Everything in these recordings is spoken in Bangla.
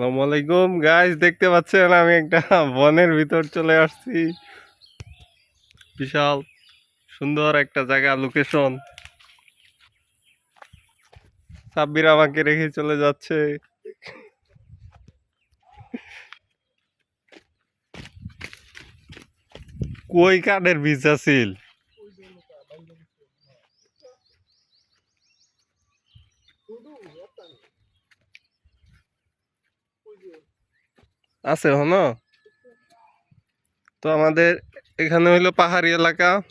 আসসালামু আলাইকুম। গাইস দেখতে পাচ্ছেন, আমি একটা বনের ভিতর চলে আসছি। বিশাল সুন্দর একটা জায়গা লোকেশন সাব্বির আমাকে রেখে চলে যাচ্ছে। কই কাঠের বীজ আছিল? আছে হন তো আমাদের এখানে হইল পাহাড়ি এলাকা।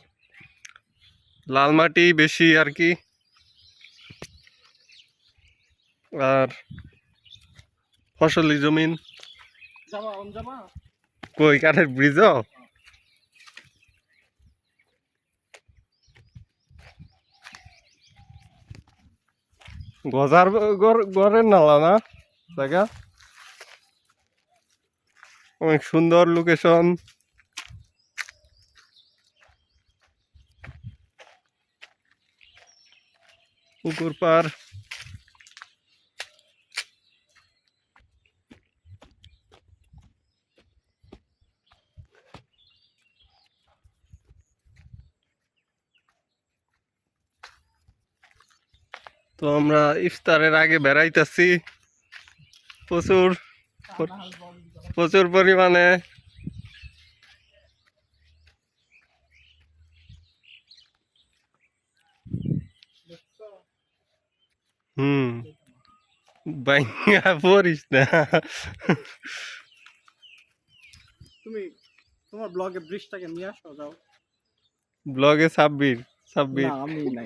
লাল মাটি বেশি আর কি। আর ফসলি জমিন। কই, কাঠের ব্রিজও গজার গড়- গড়ের নালা না? জায়গা? অনেক সুন্দর লোকেশন পুকুর পার তো আমরা ইফতারের আগে বেড়াইতেছি। প্রচুর। প্রচুর পরিমাণে হুম বাইঙ্গা পড়িস না তুমি তোমার ব্লগে ব্রিজটাকে নিয়ে আসো যাও ব্লগে সাব্বির সাব্বির না আমি নাই